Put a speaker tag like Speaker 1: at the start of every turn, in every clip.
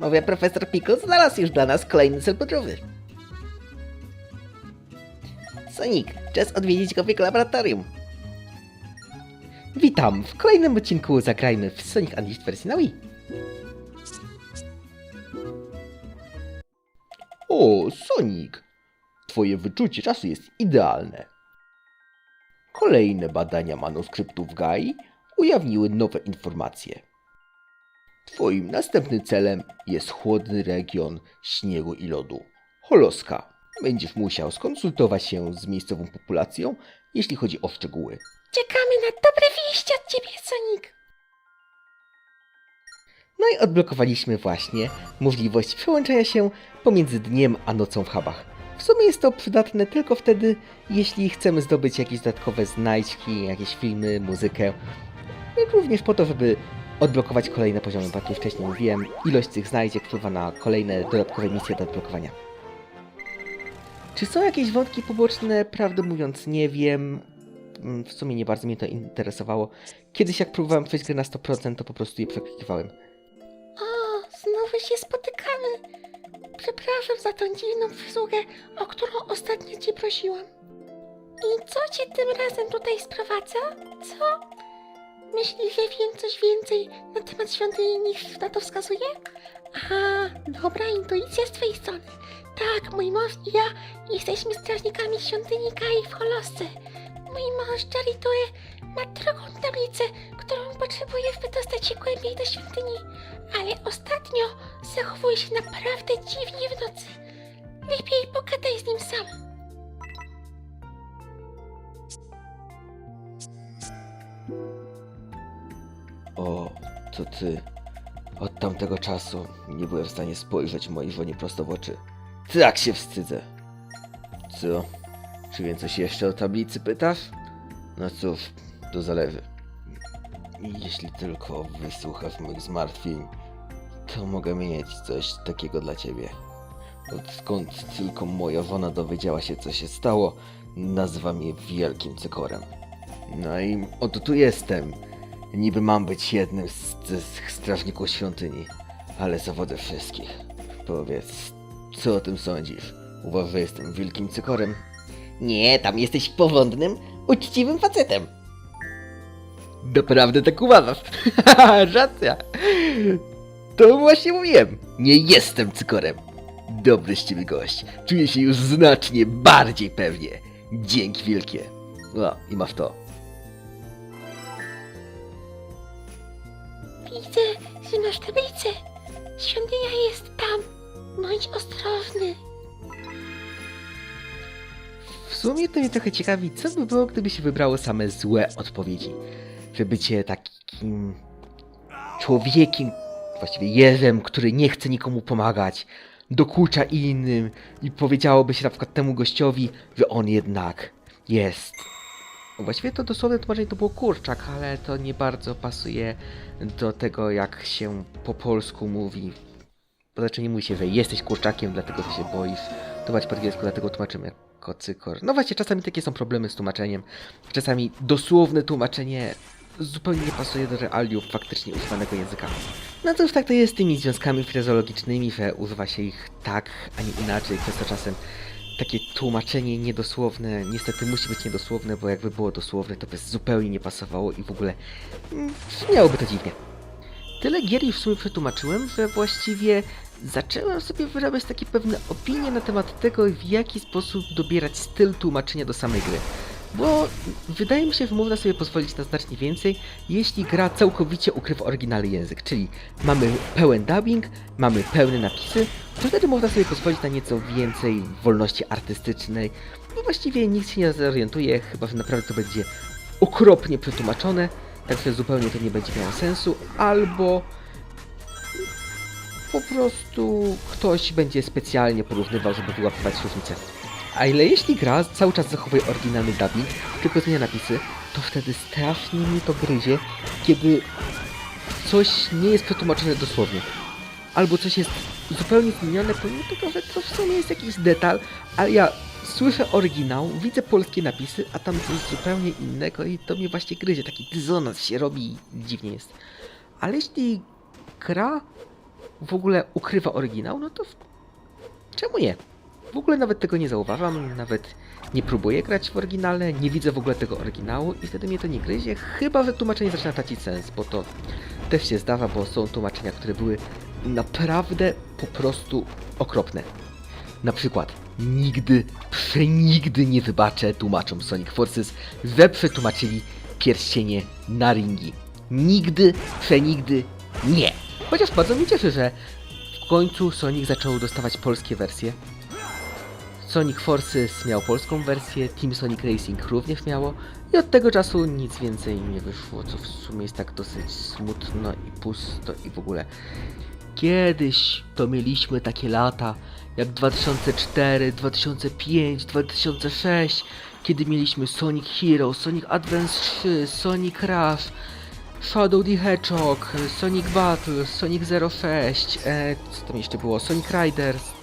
Speaker 1: Mówię, profesor Pickle znalazł już dla nas kolejny cel podróży. Sonic, czas odwiedzić go w jego laboratorium. Witam, w kolejnym odcinku zagrajmy w Sonic Unleashed wersji na Wii. O, Sonic, twoje wyczucie czasu jest idealne. Kolejne badania manuskryptów Gai ujawniły nowe informacje. Twoim następnym celem jest chłodny region śniegu i lodu. Holoska. Będziesz musiał skonsultować się z miejscową populacją, jeśli chodzi o szczegóły.
Speaker 2: Czekamy na dobre wieści od ciebie, Sonic.
Speaker 1: No i odblokowaliśmy właśnie możliwość przełączenia się pomiędzy dniem a nocą w hubach. W sumie jest to przydatne tylko wtedy, jeśli chcemy zdobyć jakieś dodatkowe znajdźki, jakieś filmy, muzykę. Również po to, żeby odblokować kolejne poziomy, bo jak już wcześniej mówiłem, ilość tych znajdziek wpływa na kolejne dodatkowe misje do odblokowania. Czy są jakieś wątki poboczne? Prawdę mówiąc, nie wiem. Mm, W sumie nie bardzo mnie to interesowało. Kiedyś jak próbowałem przejść grę na 100%, to po prostu je przeklikiwałem.
Speaker 2: O, znowu się spotykamy. Przepraszam za tą dziwną przysługę, o którą ostatnio cię prosiłam. I co cię tym razem tutaj sprowadza? Co? Myślisz, że wiem coś więcej na temat świątyni niż na to wskazuje? A, dobra intuicja z twojej strony. Tak, mój mąż i ja jesteśmy strażnikami świątyni Kai w Holosce. Mój mąż Jaritue ma drogą tablicę, którą potrzebuje, by dostać się głębiej do świątyni. Ale ostatnio zachowuje się naprawdę dziwnie w nocy. Lepiej pogadaj z nim sam.
Speaker 1: O, to ty. Od tamtego czasu nie byłem w stanie spojrzeć mojej żonie prosto w oczy. Tak się wstydzę. Co? Czy wiem coś jeszcze o tablicy pytasz? No cóż, to zależy. Jeśli tylko wysłuchasz moich zmartwień, to mogę mieć coś takiego dla ciebie. Odkąd tylko moja żona dowiedziała się, co się stało, nazywa mnie Wielkim Cykorem. No i oto tu jestem. Niby mam być jednym z tych strażników świątyni, ale zawodzę wszystkich. Powiedz, co o tym sądzisz? Uważasz, że jestem wielkim cykorem? Nie, tam jesteś porządnym, uczciwym facetem. Naprawdę tak uważasz? Racja. To właśnie mówiłem. Nie jestem cykorem. Dobry z ciebie gość. Czuję się już znacznie bardziej pewnie. Dzięki wielkie. No i masz to.
Speaker 2: Że masz. Świątynia jest tam. Bądź ostrożny.
Speaker 1: W sumie to mnie trochę ciekawi, co by było, gdyby się wybrało same złe odpowiedzi. Że bycie takim człowiekiem, właściwie jeżem, który nie chce nikomu pomagać, dokucza innym i powiedziałoby się na przykład temu gościowi, że on jednak jest. Właściwie to dosłowne tłumaczenie to było kurczak, ale to nie bardzo pasuje do tego, jak się po polsku mówi. Bo znaczy nie mówi się, że jesteś kurczakiem, dlatego ty się boisz. Tłumacz po angielsku, dlatego tłumaczymy jako cykor. No właśnie, czasami takie są problemy z tłumaczeniem. Czasami dosłowne tłumaczenie zupełnie nie pasuje do realiów faktycznie używanego języka. No to już tak to jest z tymi związkami frazologicznymi, że używa się ich tak, a nie inaczej, przez to czasem takie tłumaczenie niedosłowne niestety musi być niedosłowne, bo jakby było dosłowne, to by zupełnie nie pasowało i w ogóle mm, brzmiałoby to dziwnie. Tyle gier już w sumie przetłumaczyłem, że właściwie zacząłem sobie wyrabiać takie pewne opinie na temat tego, w jaki sposób dobierać styl tłumaczenia do samej gry. Bo wydaje mi się, że można sobie pozwolić na znacznie więcej, jeśli gra całkowicie ukrywa oryginalny język, czyli mamy pełen dubbing, mamy pełne napisy, to wtedy można sobie pozwolić na nieco więcej wolności artystycznej, bo właściwie nikt się nie zorientuje, chyba że naprawdę to będzie okropnie przetłumaczone, także zupełnie to nie będzie miało sensu, albo po prostu ktoś będzie specjalnie porównywał, żeby wyłapywać różnice. A ile jeśli gra cały czas zachowuje oryginalny dubbing, tylko zmienia napisy, to wtedy strasznie mi to gryzie, kiedy coś nie jest przetłumaczone dosłownie. Albo coś jest zupełnie zmienione, pomimo tego, że to w sumie jest jakiś detal, ale ja słyszę oryginał, widzę polskie napisy, a tam coś zupełnie innego i to mnie właśnie gryzie, taki dysonans się robi dziwnie jest. Ale jeśli gra w ogóle ukrywa oryginał, no to w... czemu nie? W ogóle nawet tego nie zauważam, nawet nie próbuję grać w oryginale, nie widzę w ogóle tego oryginału i wtedy mnie to nie gryzie, chyba że tłumaczenie zaczyna tracić sens, bo to też się zdawa, bo są tłumaczenia, które były naprawdę po prostu okropne. Na przykład, nigdy, przenigdy nie wybaczę tłumaczom Sonic Forces, że przetłumaczyli pierścienie na ringi. Nigdy, przenigdy nie. Chociaż bardzo mnie cieszy, że w końcu Sonic zaczął dostawać polskie wersje. Sonic Forces miał polską wersję, Team Sonic Racing również miało i od tego czasu nic więcej nie wyszło, co w sumie jest tak dosyć smutno i pusto i w ogóle. Kiedyś to mieliśmy takie lata jak 2004, 2005, 2006, kiedy mieliśmy Sonic Hero, Sonic Advance 3, Sonic Rush, Shadow the Hedgehog, Sonic Battle, Sonic 06, e, co tam jeszcze było, Sonic Riders.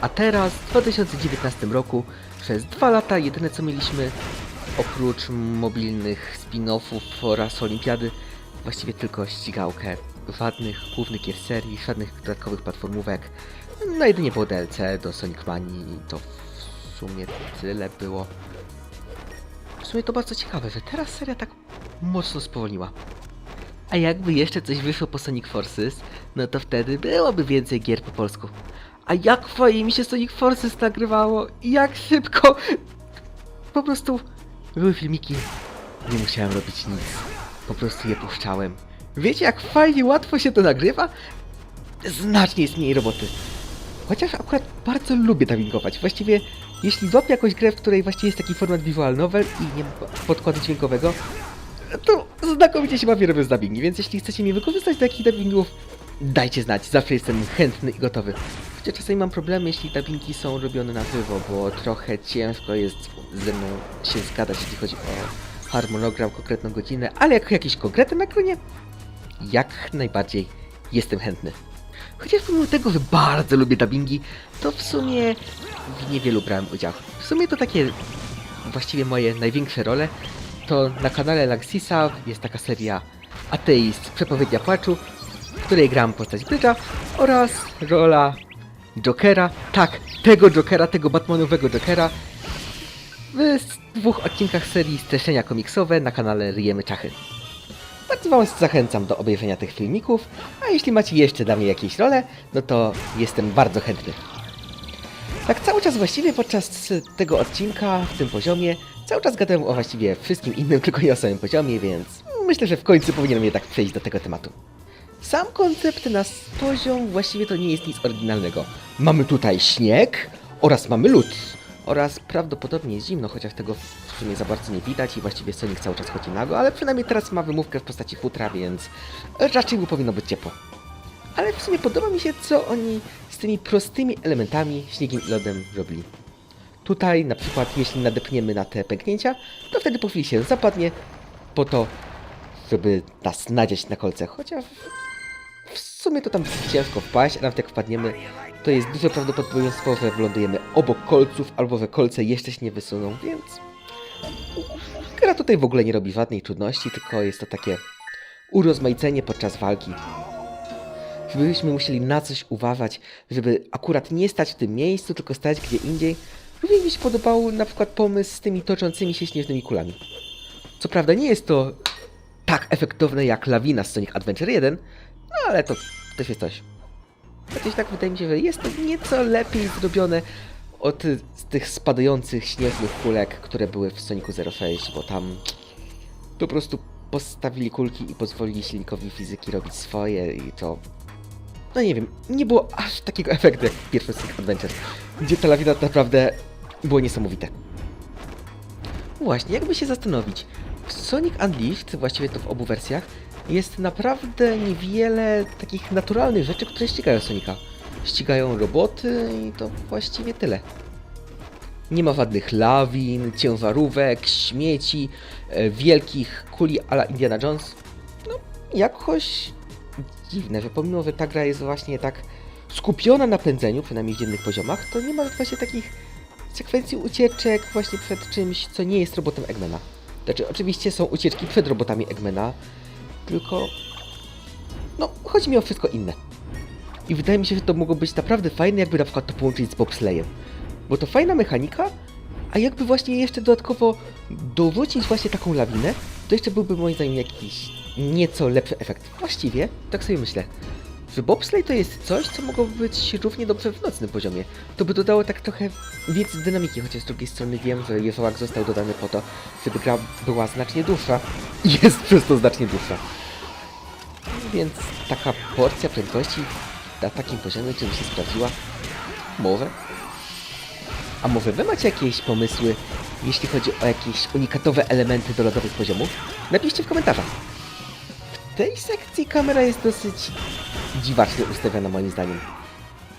Speaker 1: A teraz, w 2019 roku, przez dwa lata jedyne co mieliśmy, oprócz mobilnych spin-offów oraz olimpiady, właściwie tylko ścigałkę. Żadnych głównych gier serii, żadnych dodatkowych platformówek. No jedynie było DLC do Sonic Manii i to w sumie tyle było. W sumie to bardzo ciekawe, że teraz seria tak mocno spowolniła. A jakby jeszcze coś wyszło po Sonic Forces, no to wtedy byłoby więcej gier po polsku. A jak fajnie mi się Sonic Forces nagrywało i jak szybko! Po prostu były filmiki, nie musiałem robić nic. Po prostu je puszczałem. Wiecie jak fajnie, łatwo się to nagrywa? Znacznie jest mniej roboty. Chociaż akurat bardzo lubię dubbingować. Właściwie, jeśli złapię jakąś grę, w której właściwie jest taki format visual novel i nie ma podkładu dźwiękowego, to znakomicie się bawię robiąc dubbingi, więc jeśli chcecie mi wykorzystać do takich dubbingów, dajcie znać, zawsze jestem chętny i gotowy. Chociaż czasami mam problemy, jeśli dubbingi są robione na żywo, bo trochę ciężko jest ze mną się zgadać, jeśli chodzi o harmonogram, konkretną godzinę, ale jak jakieś konkretne nagranie, jak najbardziej jestem chętny. Chociaż pomimo tego, że bardzo lubię dubbingi, to w sumie w niewielu brałem udział. W sumie to takie właściwie moje największe role. To na kanale Laxisa jest taka seria Ateist Przepowiednia Płaczu, w której gram postać Bridge'a oraz rola Jokera. Tak, tego Jokera, tego Batmanowego Jokera w dwóch odcinkach serii Streszenia Komiksowe na kanale Ryjemy Czachy. Bardzo Was zachęcam do obejrzenia tych filmików, a jeśli macie jeszcze dla mnie jakieś role, no to jestem bardzo chętny. Tak cały czas właściwie podczas tego odcinka, w tym poziomie, cały czas gadałem o właściwie wszystkim innym, tylko nie o samym poziomie, więc myślę, że w końcu powinienem jednak przejść do tego tematu. Sam koncept na poziom właściwie to nie jest nic oryginalnego. Mamy tutaj śnieg oraz mamy lód. Oraz prawdopodobnie jest zimno, chociaż tego w sumie za bardzo nie widać i właściwie Sonic cały czas chodzi nago, ale przynajmniej teraz ma wymówkę w postaci futra, więc raczej mu powinno być ciepło. Ale w sumie podoba mi się, co oni z tymi prostymi elementami, śniegiem i lodem robili. Tutaj na przykład, jeśli nadepniemy na te pęknięcia, to wtedy po chwili się zapadnie po to, żeby nas nadziać na kolce, chociaż sumie to tam ciężko wpaść, a nawet jak wpadniemy, to jest duże prawdopodobieństwo, że wylądujemy obok kolców, albo że kolce jeszcze się nie wysuną, więc... Gra tutaj w ogóle nie robi żadnej trudności, tylko jest to takie urozmaicenie podczas walki. Żebyśmy musieli na coś uważać, żeby akurat nie stać w tym miejscu, tylko stać gdzie indziej. Również mi się podobał na przykład pomysł z tymi toczącymi się śnieżnymi kulami. Co prawda nie jest to tak efektowne jak lawina z Sonic Adventure 1, no ale to też jest coś. Chociaż tak wydaje mi się, że jest to nieco lepiej zrobione od tych spadających śnieżnych kulek, które były w Sonicu 06, bo tam po prostu postawili kulki i pozwolili silnikowi fizyki robić swoje i to... No nie wiem, nie było aż takiego efektu jak w pierwszym Sonic Adventure, gdzie ta lawina naprawdę było niesamowite. Właśnie, jakby się zastanowić, w Sonic Unleashed, właściwie to w obu wersjach, jest naprawdę niewiele takich naturalnych rzeczy, które ścigają Sonika. Ścigają roboty i to właściwie tyle. Nie ma żadnych lawin, ciężarówek, śmieci, e, wielkich kuli ala Indiana Jones. No, jakoś dziwne, że pomimo, że ta gra jest właśnie tak skupiona na pędzeniu, przynajmniej w dziennych poziomach, to nie ma właśnie takich sekwencji ucieczek właśnie przed czymś, co nie jest robotem Eggmana. Znaczy, oczywiście są ucieczki przed robotami Eggmana, tylko... No, chodzi mi o wszystko inne. I wydaje mi się, że to mogło być naprawdę fajne, jakby na przykład to połączyć z bobslejem. Bo to fajna mechanika, a jakby właśnie jeszcze dodatkowo dorzucić właśnie taką lawinę, to jeszcze byłby moim zdaniem jakiś nieco lepszy efekt. Właściwie, tak sobie myślę, że bobsleigh to jest coś, co mogłoby być równie dobrze w nocnym poziomie. To by dodało tak trochę więcej dynamiki, chociaż z drugiej strony wiem, że jeżołak został dodany po to, żeby gra była znacznie dłuższa i jest przez to znacznie dłuższa. Więc taka porcja prędkości na takim poziomie, czy by się sprawdziła? Może? A może wy macie jakieś pomysły, jeśli chodzi o jakieś unikatowe elementy do lodowych poziomów? Napiszcie w komentarzach. W tej sekcji kamera jest dosyć dziwacznie ustawiona moim zdaniem.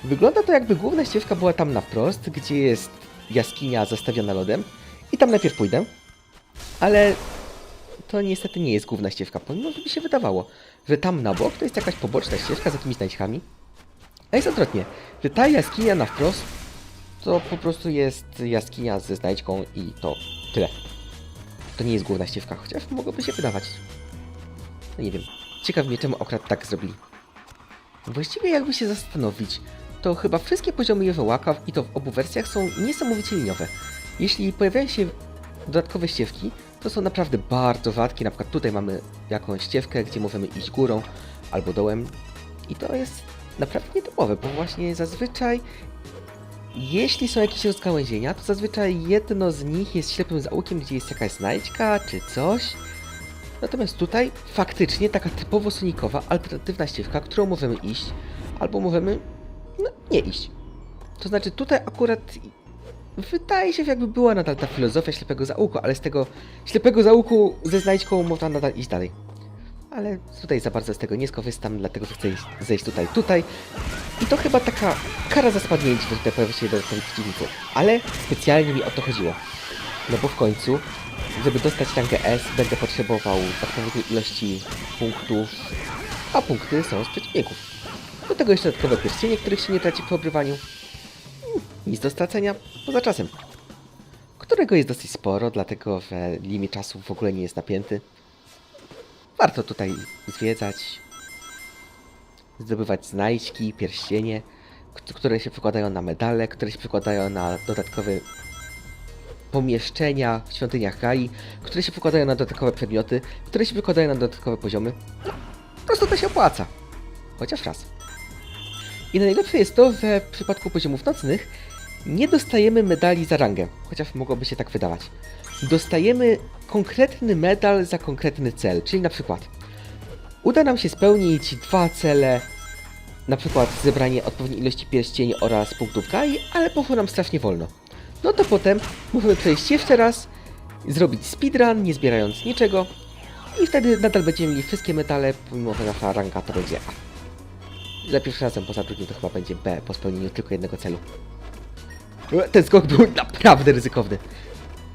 Speaker 1: Wygląda to jakby główna ścieżka była tam na wprost, gdzie jest jaskinia zastawiona lodem i tam najpierw pójdę, ale to niestety nie jest główna ścieżka, pomimo że mi się wydawało, że tam na bok to jest jakaś poboczna ścieżka z jakimiś znajdźkami. A jest odwrotnie, że ta jaskinia na wprost to po prostu jest jaskinia ze znajdźką i to tyle. To nie jest główna ścieżka, chociaż mogłoby się wydawać. No nie wiem. Ciekaw mnie, czemu akurat tak zrobili. Właściwie jakby się zastanowić, to chyba wszystkie poziomy Jewołaka i to w obu wersjach są niesamowicie liniowe. Jeśli pojawiają się dodatkowe ścieżki, to są naprawdę bardzo rzadkie. Na przykład tutaj mamy jakąś ścieżkę, gdzie możemy iść górą albo dołem. I to jest naprawdę nietypowe, bo właśnie zazwyczaj jeśli są jakieś rozgałęzienia, to zazwyczaj jedno z nich jest ślepym zaułkiem, gdzie jest jakaś znajdźka czy coś. Natomiast tutaj faktycznie taka typowo sonikowa, alternatywna ścieżka, którą możemy iść, albo możemy no, nie iść. To znaczy tutaj akurat wydaje się, jakby była nadal ta filozofia ślepego zaułku, ale z tego ślepego zaułku ze znajdźką można nadal iść dalej. Ale tutaj za bardzo z tego nie skorzystam, dlatego że chcę zejść tutaj, tutaj. I to chyba taka kara za spadnięcie, że tutaj pojawia się dodatkowi przeciwnicy. Ale specjalnie mi o to chodziło. No bo w końcu, żeby dostać rangę S, będę potrzebował odpowiedniej ilości punktów, a punkty są z przeciwników. Do tego jeszcze dodatkowe pierścienie, których się nie traci po obrywaniu. Nic do stracenia, poza czasem. Którego jest dosyć sporo, dlatego że limit czasu w ogóle nie jest napięty. Warto tutaj zwiedzać, zdobywać znajdźki, pierścienie, które się przekładają na medale, które się przekładają na dodatkowe pomieszczenia w świątyniach Gai, które się przekładają na dodatkowe przedmioty, które się przekładają na dodatkowe poziomy. Po prostu to się opłaca. Chociaż raz. I najlepsze jest to, że w przypadku poziomów nocnych nie dostajemy medali za rangę, chociaż mogłoby się tak wydawać. Dostajemy konkretny medal za konkretny cel, czyli na przykład uda nam się spełnić dwa cele, na przykład zebranie odpowiedniej ilości pierścieni oraz punktów Gai, ale poszło nam strasznie wolno. No to potem możemy przejść jeszcze raz, zrobić speedrun, nie zbierając niczego i wtedy nadal będziemy mieli wszystkie medale, pomimo że nasza ranka to będzie A. Za pierwszym razem, poza drugim to chyba będzie B po spełnieniu tylko jednego celu. Ten skok był naprawdę ryzykowny.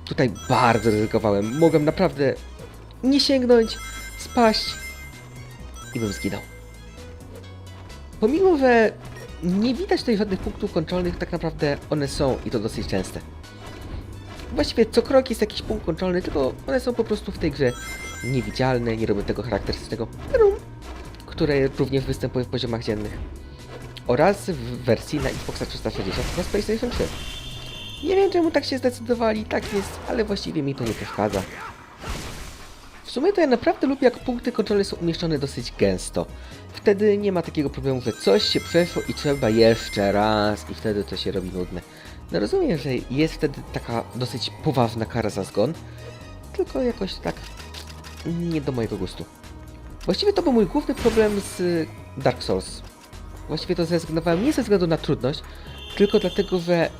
Speaker 1: Tutaj bardzo ryzykowałem. Mogłem naprawdę nie sięgnąć, spaść i bym zginął. Pomimo, że nie widać tutaj żadnych punktów kontrolnych, tak naprawdę one są i to dosyć częste. Właściwie co krok jest jakiś punkt kontrolny, tylko one są po prostu w tej grze niewidzialne, nie robią tego charakterystycznego które również występuje w poziomach dziennych. Oraz w wersji na Xboxa 360 oraz PlayStation 3. Nie wiem czemu tak się zdecydowali, tak jest, ale właściwie mi to nie przeszkadza. Sumie to ja naprawdę lubię, jak punkty kontrolne są umieszczone dosyć gęsto. Wtedy nie ma takiego problemu, że coś się przeszło i trzeba jeszcze raz i wtedy to się robi nudne. No rozumiem, że jest wtedy taka dosyć poważna kara za zgon, tylko jakoś tak nie do mojego gustu. Właściwie to był mój główny problem z Dark Souls. Właściwie to zrezygnowałem nie ze względu na trudność, tylko dlatego, że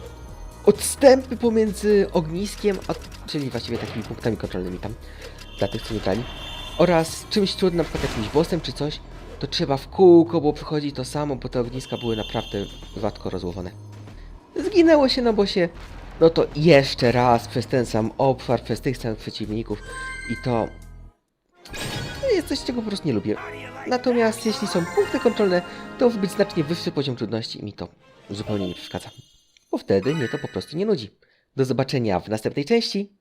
Speaker 1: odstępy pomiędzy ogniskiem, a, czyli właściwie takimi punktami kontrolnymi tam, dla tych, co nie grali, oraz czymś trudnym, na przykład jakimś bossem czy coś, to trzeba w kółko było przychodzić to samo, bo te ogniska były naprawdę rzadko rozłożone. Zginęło się na bosie, no to jeszcze raz przez ten sam obszar, przez tych samych przeciwników i to... To jest coś, czego po prostu nie lubię. Natomiast jeśli są punkty kontrolne, to musi być znacznie wyższy poziom trudności i mi to zupełnie nie przeszkadza. Bo wtedy mnie to po prostu nie nudzi. Do zobaczenia w następnej części.